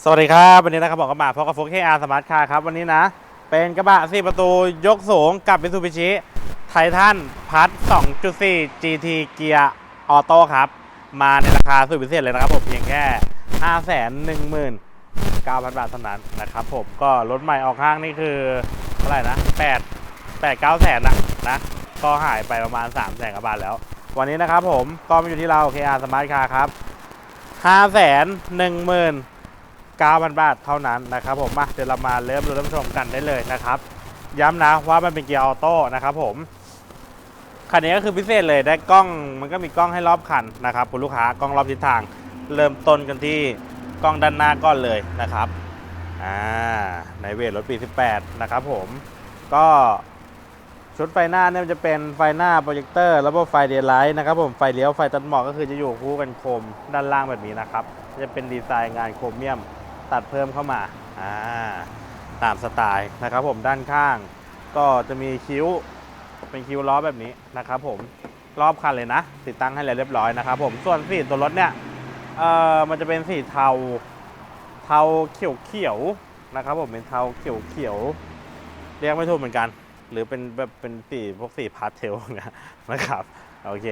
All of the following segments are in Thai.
สวัสดีครับวันนี้นะครับบอกกระบะพบกับโฟกอาร์สมาร์ทคาร์ครับวันนี้นะ เป็นกระบะสี่ประตูยกสูงกับมิ t ูบิชิไททันพัท2.4 GT เกียร์ออโต้ครับ มาในราคาสุดพิเศษเลยนะครับผมเพียงแค่ 519,000 บาทเท่านั้นนะครับผมก็รถใหม่ออกข้างนี่คือเท่าไหร่นะ 8 8 9แสนนะนะก็หายไปประมาณ3แสนกว่าบาทแล้ว วันนี้นะครับผมก็มาอยู่ที่เรา KR Smart Car ครับ5 1 0 0 0 0 9,000 บาทเท่านั้นนะครับผมมาเดี๋ยวเรามาเริ่มดูเริ่มชมกันได้เลยนะครับ ย้ำนะว่ามันเป็นเกียร์ออโต้นะครับผมคันนี้ก็คือพิเศษเลยได้กล้องมันก็มีกล้องให้รอบคันนะครับคุณลูกค้ากล้องรอบทิศทาง เริ่มต้นกันที่กล้องด้านหน้าก่อนเลยนะครับอ่าในเวทรถปี 18 นะครับผมก็ชุดไฟหน้าเนี่ยมันจะเป็นไฟหน้าโปรเจคเตอร์แล้วก็ไฟเดย์ไลท์นะครับผมไฟเลี้ยวไฟตัดหมอกก็คือจะอยู่คู่กันโคมด้านล่างแบบนี้นะครับ จะเป็นดีไซน์งานโครเมียม ตัดเพิ่มเข้ามาอ่าตามสไตล์นะครับผมด้านข้างก็จะมีคิ้วเป็นคิ้วล้อแบบนี้นะครับผมรอบคันเลยนะ ติดตั้งให้แล้วเรียบร้อยนะครับผมส่วนสีตัวรถเนี่ยเอ่อมันจะเป็นสีเทา เทาเขียวเขียวนะครับผมเป็นเทาเขียวเขียวเรียกไม่ถูกเหมือนกัน หรือเป็นแบบเป็นสีพวกสีพาสเทลนะครับโอเค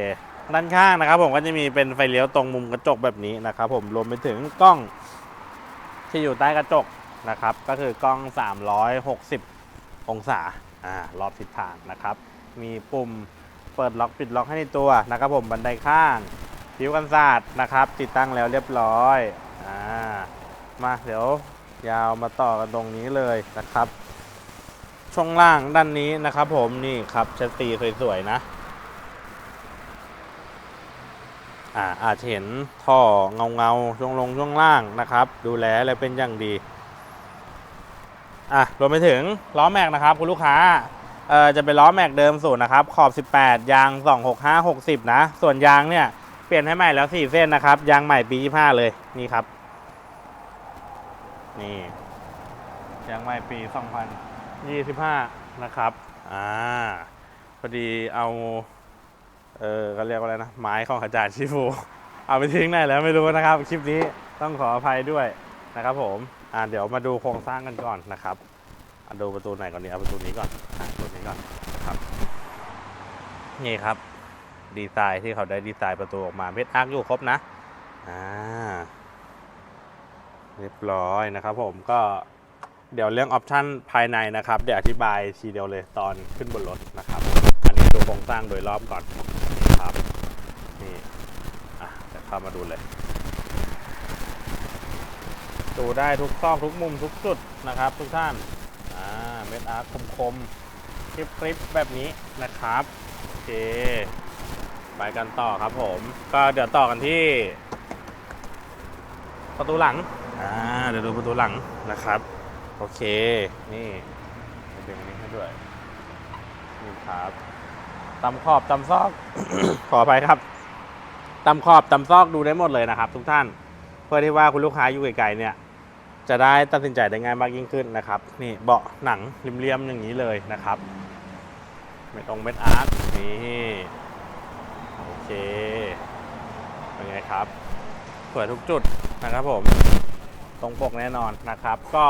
ด้านข้างนะครับผมก็จะมีเป็นไฟเลี้ยวตรงมุมกระจกแบบนี้นะครับผมรวมไปถึงกล้อง ที่อยู่ใต้กระจกนะครับ ก็คือกล้อง 360 องศาอ่ารอบทิศทางนะครับ มีปุ่มเปิดล็อกปิดล็อกให้ในตัวนะครับ ผมบันไดข้างผิวกันศาสตร์นะครับ ติดตั้งแล้วเรียบร้อยอ่ามาเดี๋ยวยาวมาต่อกันตรงนี้เลยนะครับ ช่วงล่างด้านนี้นะครับ ผมนี่ครับเชสซีสวยๆนะ อาอาจจะเห็นท่อเงาเงาๆช่วงลงช่วงล่างนะครับ ดูแลอะไรเป็นอย่างดีอะรวมไปถึงล้อแม็กนะครับคุณลูกค้าเอ่อจะเป็นล้อแม็กเดิมสูตรนะครับขอบ 18 ยาง 265 60 นะ ส่วนยางเนี่ยเปลี่ยนให้ใหม่แล้ว 4 เส้นนะครับ ยางใหม่ปี 25 เลยนี่ครับ นี่ยางใหม่ปี 2025 นะครับอ่าพอดีเอา เออเขาเรียกว่าอะไรนะไม้ของอาจารย์ชิฟู เอาไปทิ้งไหนแล้วไม่รู้นะครับ คลิปนี้ต้องขออภัยด้วยนะครับผมอ่าเดี๋ยวมาดูโครงสร้างกันก่อนนะครับอะดูประตูไหนก่อนดีเอาประตูนี้ก่อนอะประตูนี้ก่อนนะครับ นี่ครับ ดีไซน์ที่เขาได้ดีไซน์ประตูออกมาเพชรอาร์คอยู่ครบนะอ่าเรียบร้อยนะครับ ผมก็เดี๋ยวเรื่องออปชันภายในนะครับ เดี๋ยวอธิบายทีเดียวเลยตอนขึ้นบนรถนะครับ อันนี้ดูโครงสร้างโดยรอบก่อน ครับนี่อะเดี๋ยวเข้ามาดูเลย ดูได้ทุกซอกทุกมุมทุกจุดนะครับ ทุกท่านอ่าเม็ดอาร์คคมๆคลิปคลิปๆแบบนี้นะครับโอเคไปกันต่อครับผม ก็เดี๋ยวต่อกันที่ ประตูหลังอ่าเดี๋ยวดูประตูหลังนะครับ โอเค นี่ดึงอันนี้ให้ด้วยนี่ครับ ตำขอบตำซอก ขออภัยครับตำขอบตำซอกดูได้หมดเลยนะครับ ทุกท่านเพื่อที่ว่าคุณลูกค้าอยู่ไกลๆเนี่ยจะได้ตัดสินใจได้ง่ายมากยิ่งขึ้นนะครับนี่เบาะหนังเรียมๆอย่างนี้เลยนะครับเม็ดองเม็ดอาร์ตนี่โอเคเป็นไงครับสวยทุกจุดนะครับผมตรงปกแน่นอนนะครับ ก็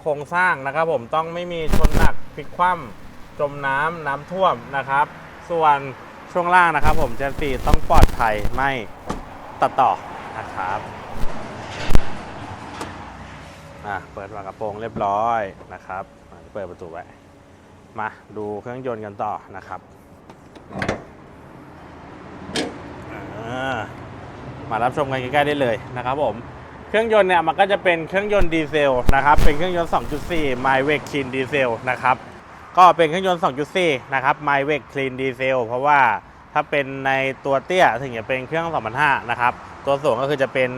โครงสร้างนะครับผมต้องไม่มีชนหนักพลิกคว่ำจมน้ำน้ำท่วมนะครับ ส่วนช่วงล่างนะครับ ผมเจนฟีต้องปลอดภัยไม่ตัดต่อนะครับอะเปิดฝากระโปรงเรียบร้อยนะครับเปิดประตูไว้มาดูเครื่องยนต์กันต่อนะครับอ่ามารับชมกันใกล้ๆได้เลยนะครับผมเครื่องยนต์เนี่ยมันก็จะเป็นเครื่องยนต์ดีเซลนะครับเป็นเครื่องยนต์ 2.4 m y w e c Clean Diesel นะครับ ก็เป็นเครื่องยนต์ 2.4 นะครับ m y w e c Clean Diesel เพราะว่าถ้าเป็นในตัวเตี้ยถึงจะเป็นเครื่อง 2005 นะครับ ตัวสูงก็คือจะเป็น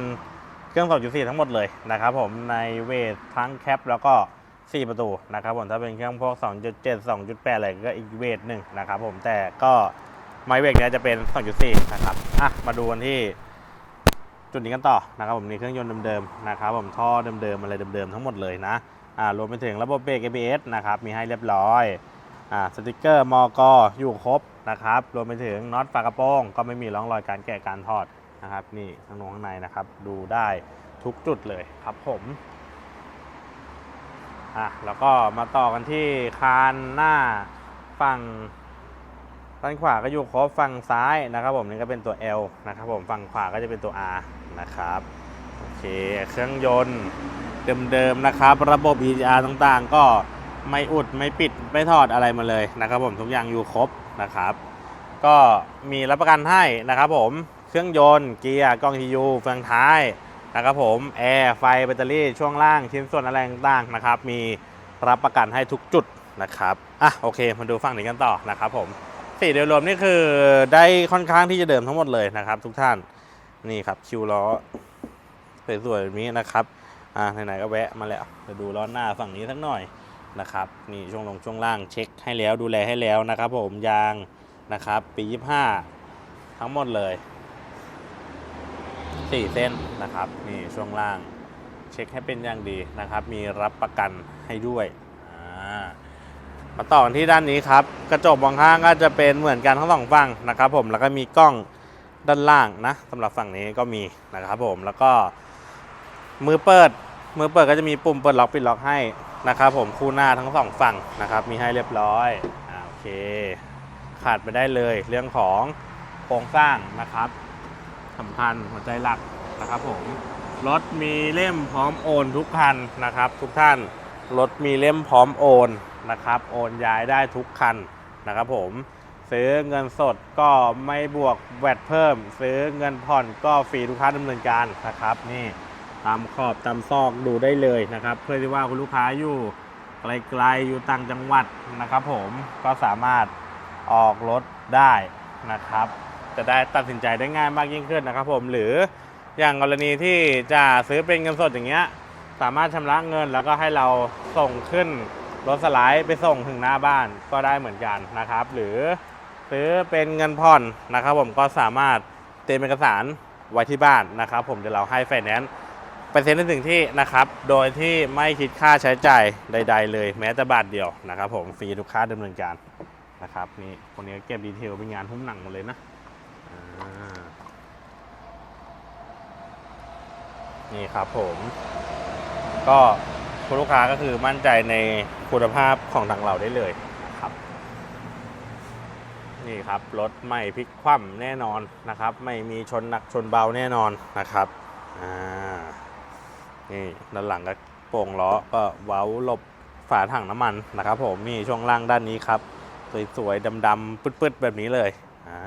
เครื่อง 2.4 ทั้งหมดเลยนะครับผมในเวททั้งแคปแล้วก็ 4 ประตูนะครับผมถ้าเป็นเครื่องพวก 2.7 2.8 อะไรก็อีกเวทหนึ่งนะครับผมแต่ก็ m y w e c เนี่ยจะเป็น 2.4 นะครับอะมาดูกันที่จุดนี้กันต่อนะครับผมนี่เครื่องยนต์เดิมๆนะครับผมท่อเดิมๆอะไรเดิมๆทั้งหมดเลยนะ รวมไปถึงระบบเบรก ABS นะครับมีให้เรียบร้อยอสติกเกอร์มอกอยู่ครบนะครับรวมไปถึงน็อตฝากระโปรงก็ไม่มีร่องรอยการแกะการถอดนะครับนี่ข้างนอกข้างในนะครับดูได้ททุกจุดเลยครับผมอะแล้วก็มาต่อกันที่คานหน้าฝั่งด้านขวาก็อยู่ครบฝั่งซ้ายนะครับผมนี่ก็เป็นตัว L นะครับผมฝั่งขวาก็จะเป็นตัว R นะครับโอเคเครื่องยนต์ เดิมๆนะครับ ระบบ EGR ต่างๆ ก็ไม่อุดไม่ปิดไม่ถอดอะไรมาเลยนะครับ ผมทุกอย่างอยู่ครบนะครับ ก็มีรับประกันให้นะครับ ผมเครื่องยนต์เกียร์กล้อง TU เฟืองท้ายนะครับผมแอร์ไฟแบตเตอรี่ช่วงล่างชิ้นส่วนอะไรต่างๆนะครับ มีรับประกันให้ทุกจุดนะครับอะโอเคมาดูฝั่งนี้กันต่อนะครับ ผมสีโดยรวมนี่คือได้ค่อนข้างที่จะเดิมทั้งหมดเลยนะครับ ทุกท่านนี่ครับคิวล้อสวยๆแบบนี้นะครับ อะไหนๆก็แวะมาแล้วจะดูล้อหน้าฝั่งนี้สักหน่อยนะครับนี่ช่วงลงช่วงล่างเช็คให้แล้วดูแลให้แล้วนะครับ ผมยางนะครับ ปี 25 ทั้งหมดเลยสี่เส้นนะครับนี่ช่วงล่างเช็คให้เป็นอย่างดีนะครับ มีรับประกันให้ด้วยมาต่อกันที่ด้านนี้ครับ กระจกมองข้างก็จะเป็นเหมือนกันทั้งสองฝั่งนะครับ ผมแล้วก็มีกล้องด้านล่างนะสำหรับฝั่งนี้ก็มีนะครับ ผมแล้วก็มือเปิด มือเปิดก็จะมีปุ่มเปิดล็อกปิดล็อกให้นะครับผมคู่หน้าทั้งสองฝั่งนะครับ มีให้เรียบร้อยอโอเค ขาดไปได้เลยเรื่องของโครงสร้างนะครับสำคัญหัวใจหลักนะครับผมรถมีเล่มพร้อมโอนทุกคันนะครับ ทุกท่านรถมีเล่มพร้อมโอนนะครับ โอนย้ายได้ทุกคันนะครับผมซื้อเงินสดก็ไม่บวกแวดเพิ่ม ซื้อเงินผ่อนก็ฟรีทุกค่าดำเนินการนะครับนี่ ตามขอบตามซอกดูได้เลยนะครับ เพื่อที่ว่าคุณลูกค้าอยู่ไกลๆอยู่ต่างจังหวัดนะครับ ผมก็สามารถออกรถได้นะครับ จะได้ตัดสินใจได้ง่ายมากยิ่งขึ้นนะครับ ผมหรืออย่างกรณีที่จะซื้อเป็นเงินสดอย่างเงี้ยสามารถชำระเงินแล้วก็ให้เราส่งขึ้นรถสไลด์ไปส่งถึงหน้าบ้านก็ได้เหมือนกันนะครับ หรือซื้อเป็นเงินผ่อนนะครับ ผมก็สามารถเตรียมเอกสารไว้ที่บ้านนะครับ ผมเดี๋ยวเราให้ไฟแนนซ์ ไปเซ็นในสิ่งที่นะครับ โดยที่ไม่คิดค่าใช้จ่ายใด ๆ เลยแม้แต่บาทเดียวนะครับผมฟรีทุกค่าดำเนินการนะครับนี่คนนี้เก็บดีเทลเป็นงานหุ้มหนังหมดเลยนะนี่ครับผม ก็คุณลูกค้าก็คือมั่นใจในคุณภาพของทางเราได้เลยครับ นี่ครับรถไม่พลิกคว่ำแน่นอนนะครับ ไม่มีชนหนักชนเบาแน่นอนนะครับ อ่า นี่ด้านหลังก็โป่งล้อก็เว้าหลบฝาถังน้ำมันนะครับผมนี่ช่วงล่างด้านนี้ครับ สวยๆดำๆปืดๆ แบบนี้เลยอ่า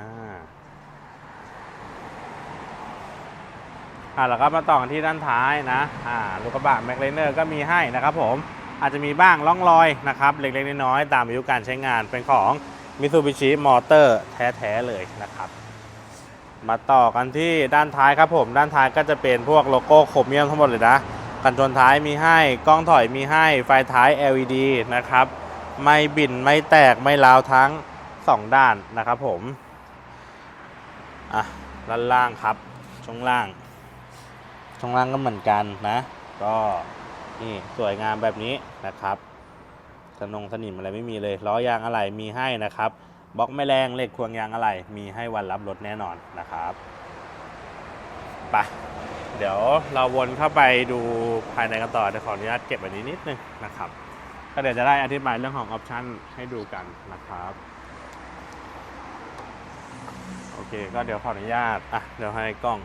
อ่าแล้วก็มาต่อกันที่ด้านท้ายนะอ่าลูกกระบะแม็กเลเนอร์ก็มีให้นะครับผมอาจจะมีบ้างร่องรอยนะครับ เล็กๆน้อยๆตามอายุการใช้งานเป็นของ Mitsubishi Motor แท้ ๆ เลยนะครับ มาต่อกันที่ด้านท้ายครับผม ด้านท้ายก็จะเป็นพวกโลโก้โครเมียมทั้งหมดเลยนะ กันชนท้ายมีให้ กล้องถอยมีให้ ไฟท้าย LED นะครับ ไม่บินไม่แตกไม่ร้าวทั้ง 2 ด้านนะครับผม อะด้านล่างครับ ช่วงล่าง ช่องล่างก็เหมือนกันนะ ก็นี่สวยงามแบบนี้นะครับสนงสนิมอะไรไม่มีเลย ล้อยางอะไรมีให้นะครับ บล็อกไม่แรงเหล็กควงยางอะไร มีให้วันรับรถแน่นอนนะครับไปเดี๋ยวเราวนเข้าไปดูภายในกันต่อเดี๋ยวขออนุญาตเก็บอันนี้นิดนึงนะครับก็เดี๋ยวจะได้อธิบายเรื่องของออปชันให้ดูกันนะครับโอเคก็เดี๋ยวขออนุญาตอะเดี๋ยวให้กล้อง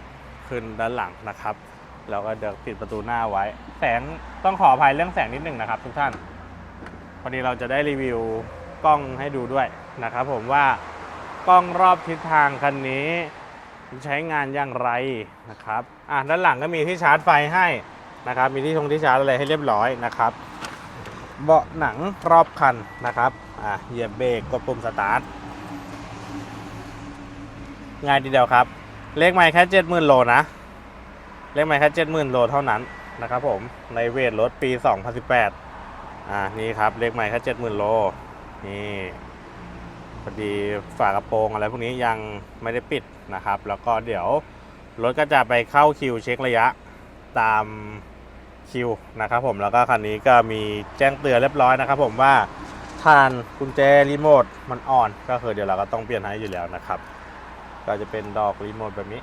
ขึ้นด้านหลังนะครับแล้วก็เดี๋ยวปิดประตูหน้าไว้ แสงต้องขออภัยเรื่องแสงนิดหนึ่งนะครับ ทุกท่านพอดีเราจะได้รีวิวกล้องให้ดูด้วย นะครับผมว่ากล้องรอบทิศทางคันนี้ใช้งานอย่างไรนะครับอะด้านหลังก็มีที่ชาร์จไฟให้นะครับ มีที่ชงที่ชาร์จอะไรให้เรียบร้อยนะครับ เบาะหนังรอบคันนะครับอะเหยียบเบรกกดปุ่มสตาร์ทง่ายทีเดียวครับ เลขไม่แค่เจ็ดหมื่นโลนะ เลขไม่แค่เจ็ดหมื่นโลเท่านั้นนะครับผม ในเวทรถปี 2018อ่า นี่ครับ เลขใหม่แค่เจ็ดหมื่นโล นี่ พอดีฝากระโปรงอะไรพวกนี้ยังไม่ได้ปิดนะครับ แล้วก็เดี๋ยวรถก็จะไปเข้าคิวเช็คระยะตามคิวนะครับผมแล้วก็คันนี้ก็มีแจ้งเตือนเรียบร้อยนะครับผมว่าทานกุญแจรีโมทมันอ่อนก็คือเดี๋ยวเราก็ต้องเปลี่ยนให้อยู่แล้วนะครับ ก็จะเป็นดอกรีโมทแบบนี้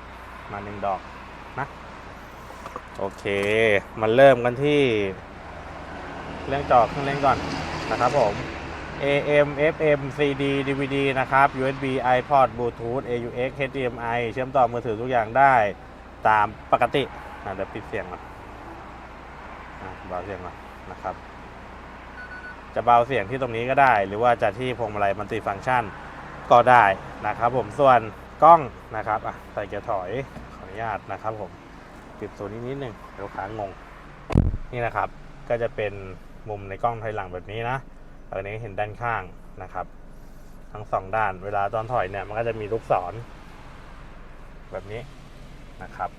มาหนึ่งดอกนะโอเคมาเริ่มกันที่เรื่องจอเครื่องเล่นก่อนนะครับผม AM FM CD DVD นะครับ USB iPod Bluetooth AUX HDMI เชื่อมต่อมือถือทุกอย่างได้ตามปกติอะเดี๋ยวปิดเสียงก่อนอะเบาเสียงก่อนนะครับ จะเบาเสียงที่ตรงนี้ก็ได้ หรือว่าจะที่พวงมาลัยมัลติฟังก์ชันก็ได้นะครับ ผมส่วนกล้องนะครับอะใส่เกียร์ถอยขออนุญาตนะครับผมปิดตัวนี้นิดนึงเดี๋ยวขางง นี่นะครับ ก็จะเป็นมุมในกล้องถอยหลังแบบนี้นะ อันนี้เห็นด้านข้างนะครับ ทั้งสองด้านเวลาตอนถอยเนี่ยมันก็จะมีลูกศร แบบนี้นะครับ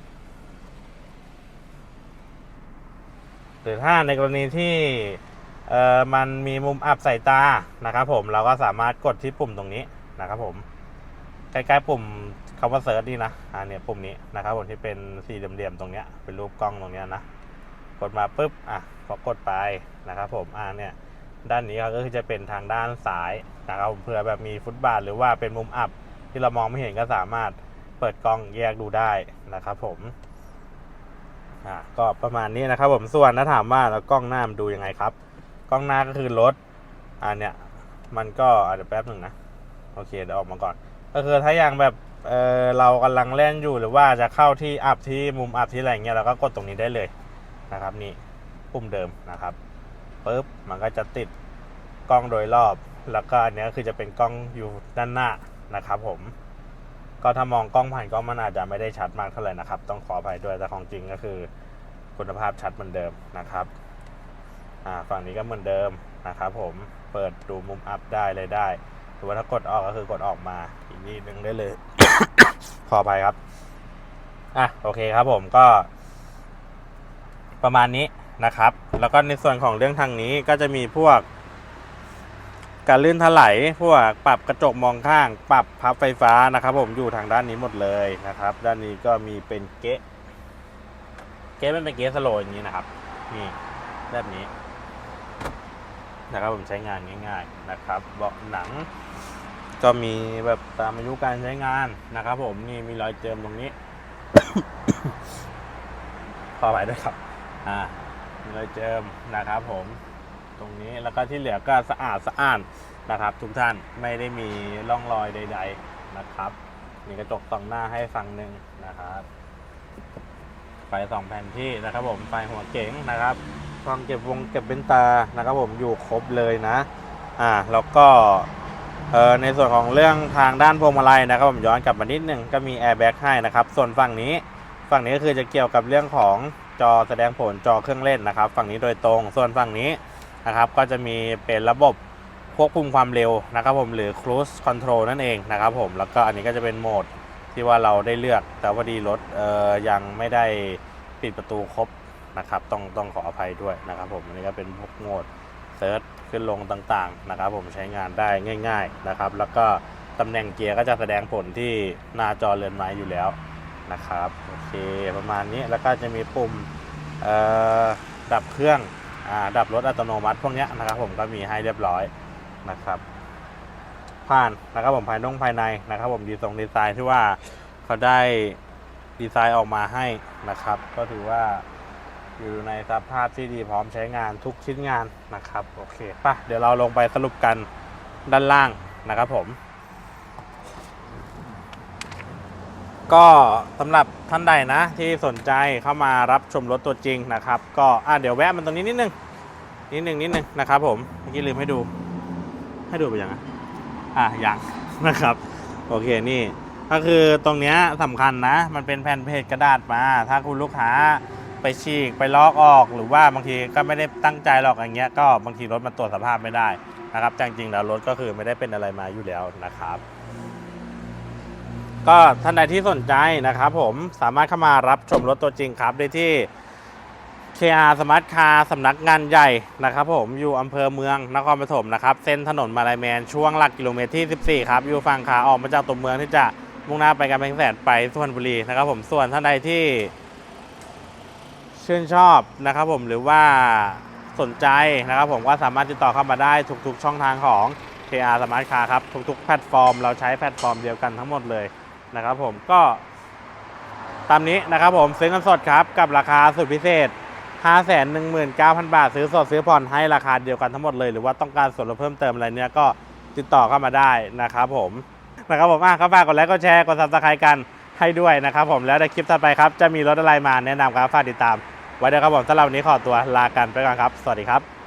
หรือถ้าในกรณีที่เอ่อมันมีมุมอับสายตานะครับ ผมเราก็สามารถกดที่ปุ่มตรงนี้นะครับ ผมใกล้ๆปุ่มคำว่าเซิร์ชนี่นะอ่าเนี่ยปุ่มนี้นะครับผมที่เป็นสี่เหลี่ยมๆตรงเนี้ยเป็นรูปกล้องตรงเนี้ยนะกดมาปุ๊บอะพอกดไปนะครับ ผมอ่าเนี่ย ด้านนี้ก็คือจะเป็นทางด้านซ้ายนะครับเผื่อแบบมีฟุตบาทหรือว่าเป็นมุมอับที่เรามองไม่เห็นก็สามารถเปิดกล้องแยกดูได้นะครับผมอ่าก็ประมาณนี้นะครับ ผมส่วนถ้าถามว่าแล้วกล้องหน้ามันดูยังไงครับ กล้องหน้าก็คือรถอ่าเนี่ยมันก็อาจจะเดี๋ยวแป๊บหนึ่งนะโอเคเดี๋ยวออกมาก่อน ก็คือถ้าอย่างแบบเออเรากำลังเล่นอยู่หรือว่าจะเข้าที่อัพที่มุมอัพที่อะไรเงี้ยเราก็กดตรงนี้ได้เลยนะครับ นี่ปุ่มเดิมนะครับ ปุ๊บมันก็จะติดกล้องโดยรอบ แล้วก็อันนี้คือจะเป็นกล้องอยู่ด้านหน้านะครับผม ก็ถ้ามองกล้องผ่านกล้องมันอาจจะไม่ได้ชัดมากเท่าไหร่นะครับ ต้องขออภัยด้วยแต่ของจริงก็คือ คุณภาพชัดเหมือนเดิมนะครับอ่าฝั่งนี้ก็เหมือนเดิมนะครับผมเปิดดูมุมอัพได้เลยได้หรือว่าถ้ากดออกก็คือกดออกมาอีกนิดนึงได้เลย ขออภัยครับอะโอเคครับผมก็ ประมาณนี้ นะครับ แล้วก็ในส่วนของเรื่องทางนี้ก็จะมีพวก การลื่นถลายพวกปรับกระจกมองข้าง ปรับพับไฟฟ้านะครับ ผมอยู่ทางด้านนี้หมดเลยนะครับ ด้านนี้ก็มีเป็นเก๊ะเก๊ะมันเป็นเก๊ะสโลอย่างนี้นะครับนี่แบบนี้นะครับผมใช้งานง่าย ๆนะครับเบาะหนัง ก็มีแบบตามอายุการใช้งานนะครับ ผมนี่มีรอยเจิมตรงนี้ขอไปด้วยครับ อ่า มีรอยเจิมนะครับผมตรงนี้แล้วก็ที่เหลือก็สะอาดสะอ้านนะครับทุกท่านไม่ได้มีร่องรอยใด ๆนะครับ มีกระจกสองหน้าให้ฝั่งหนึ่งนะครับไฟสองแผ่นที่นะครับผมไฟหัวเก๋งนะครับกล้องเก็บวงเก็บเป็นตานะครับผมอยู่ครบเลยนะอ่าแล้วก็เอ่อในส่วนของเรื่องทางด้านพวงมาลัยนะครับผมย้อนกลับมานิดนึงก็มีแอร์แบ็กให้นะครับ ส่วนฝั่งนี้ฝั่งนี้ก็คือจะเกี่ยวกับเรื่องของ จอแสดงผลจอเครื่องเล่นนะครับ ฝั่งนี้โดยตรง ส่วนฝั่งนี้นะครับ ก็จะมีเป็นระบบควบคุมความเร็วนะครับผมหรือ cruise control นั่นเองนะครับผมแล้วก็อันนี้ก็จะเป็นโหมดที่ว่าเราได้เลือกแต่พอดีรถเอ่อยังไม่ได้ปิดประตูครบนะครับ ต้องต้องขออภัยด้วยนะครับผมอันนี้ก็เป็นพวกโหมดเซิร์ชขึ้นลงต่างๆนะครับ ผมใช้งานได้ง่าย ๆนะครับ แล้วก็ตำแหน่งเกียร์ก็จะแสดงผลที่หน้าจอเรือนไม้อยู่แล้ว นะครับโอเคประมาณนี้แล้วก็จะมีปุ่มดับเครื่องอดับรถอัตโนมัติพวกนี้นะครับ ผมก็มีให้เรียบร้อยนะครับ ผ่านนะครับผมภายนอกภายในนะครับ ผมดีทรงดีไซน์ที่ว่าเขาได้ดีไซน์ออกมาให้นะครับ ก็ถือว่าอยู่ในสภาพที่ดีพร้อมใช้งานทุกชิ้นงานนะครับโอเคป่ะเดี๋ยวเราลงไปสรุปกันด้านล่างนะครับผม ก็สำหรับท่านใดนะ ที่สนใจเข้ามารับชมรถตัวจริงนะครับ ก็อะเดี๋ยวแวะมันตรงนี้นิดนึงนิดนึงนิดนึงนะครับ ผมเมื่อกี้ลืมให้ดู ให้ดูไปยังไงอะยังนะครับ โอเคนี่ก็คือตรงเนี้ยสำคัญนะ มันเป็นแผ่นเพจกระดาษมา ถ้าคุณลูกค้าไปฉีกไปลอกออกหรือว่าบางทีก็ไม่ได้ตั้งใจหรอกอย่างเงี้ยก็บางทีรถมันตรวจสภาพไม่ได้นะครับจริงๆแล้วรถก็คือไม่ได้เป็นอะไรมาอยู่แล้วนะครับ ก็ท่านใดที่สนใจนะครับผมสามารถเข้ามารับชมรถตัวจริงครับได้ที่ KR Smart Car สำนักงานใหญ่นะครับผมอยู่อำเภอเมืองนครปฐมนะครับ เส้นถนนมาลายแมนช่วงหลักกิโลเมตรที่ 14 ครับ อยู่ฝั่งขาออกมาจากตัวเมืองที่จะมุ่งหน้าไปกำแพงแสนไปสุพรรณบุรีนะครับผมส่วนท่านใดที่ชื่นชอบนะครับผมหรือว่าสนใจนะครับผมก็สามารถติดต่อเข้ามาได้ทุกๆ ช่องทางของ KR Smart Car ครับ ทุกๆ แพลตฟอร์ม เราใช้แพลตฟอร์มเดียวกันทั้งหมดเลย นะครับผมก็ ตามนี้นะครับผมซื้อเงินสดครับกับราคาสุดพิเศษ 519,000 บาท ซื้อสดซื้อผ่อนให้ราคาเดียวกันทั้งหมดเลย หรือว่าต้องการส่วนลดเพิ่มเติมอะไรเนี่ยก็ติดต่อเข้ามาได้นะครับผมนะครับผมอะก็ฝากกดไลค์กดแชร์กดซับสไครต์กันให้ด้วยนะครับผมแล้วในคลิปถัดไปครับจะมีรถอะไรมาแนะนำครับฝากติดตาม ไว้เดี๋ยครับผมสำหรับวันนี้ขอตัวลากันไปก่อนครับ สวัสดีครับ